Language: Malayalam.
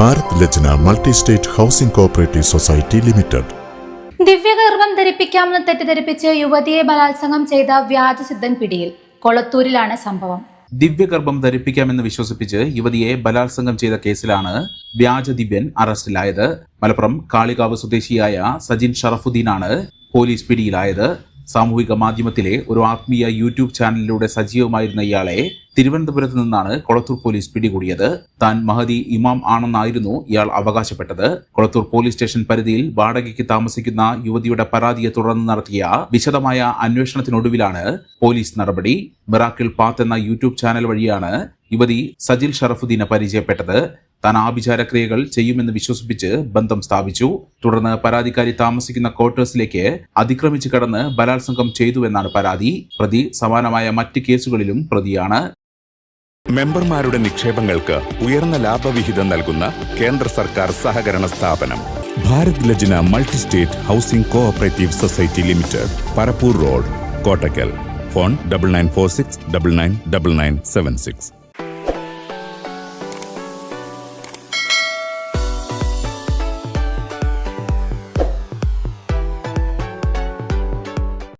Bharat Lajna multi state housing cooperative society limited. ദിവ്യഗർഭം ധരിപ്പിക്കാമെന്ന് തെറ്റിദ്ധരിപ്പിച്ച് യുവതിയെ ബലാത്സംഗം ചെയ്ത വ്യാജസിദ്ധൻ പിടിയിൽ. കൊളത്തൂരിലാണ് സംഭവം. ദിവ്യഗർഭം ധരിപ്പിക്കാമെന്ന് വിശ്വസിപ്പിച്ച് യുവതിയെ ബലാത്സംഗം ചെയ്ത കേസിലാണ് വ്യാജ ദിവ്യൻ അറസ്റ്റിലായത്. മലപ്പുറം കാളികാവ് സ്വദേശിയായ സജിൻ ഷറഫുദ്ദീനാണ് പോലീസ് പിടിയിലായത്. സാമൂഹിക മാധ്യമത്തിലെ ഒരു ആത്മീയ യൂട്യൂബ് ചാനലിലൂടെ സജീവമായിരുന്ന ഇയാളെ തിരുവനന്തപുരത്ത് നിന്നാണ് കൊളത്തൂർ പോലീസ് പിടികൂടിയത്. താൻ മഹദി ഇമാം ആണെന്നായിരുന്നു ഇയാൾ അവകാശപ്പെട്ടത്. കൊളത്തൂർ പോലീസ് സ്റ്റേഷൻ പരിധിയിൽ വാടകയ്ക്ക് താമസിക്കുന്ന യുവതിയുടെ പരാതിയെ തുടർന്ന് നടത്തിയ വിശദമായ അന്വേഷണത്തിനൊടുവിലാണ് പോലീസ് നടപടി. മിറാക്കിൾ പാത്ത് എന്ന യൂട്യൂബ് ചാനൽ വഴിയാണ് യുവതി സജിൽ ഷറഫുദ്ദീനെ പരിചയപ്പെട്ടത് താൻ ആഭിചാര ക്രിയകൾ ചെയ്യുമെന്ന് വിശ്വസിപ്പിച്ച് ബന്ധം സ്ഥാപിച്ചു. തുടർന്ന് പരാതിക്കാരി താമസിക്കുന്ന ക്വാർട്ടേഴ്സിലേക്ക് അതിക്രമിച്ചു കടന്ന് ബലാത്സംഗം ചെയ്തുവെന്നാണ് പരാതി. പ്രതി സമാനമായ മറ്റ് കേസുകളിലും പ്രതിയാണ്. മെമ്പർമാരുടെ നിക്ഷേപങ്ങൾക്ക് ഉയർന്ന ലാഭവിഹിതം നൽകുന്ന കേന്ദ്ര സർക്കാർ സഹകരണ സ്ഥാപനം. Bharat Lajna multi state housing cooperative society limited Parappur road Kottakkal. Phone double nine four six double nine double nine seven six.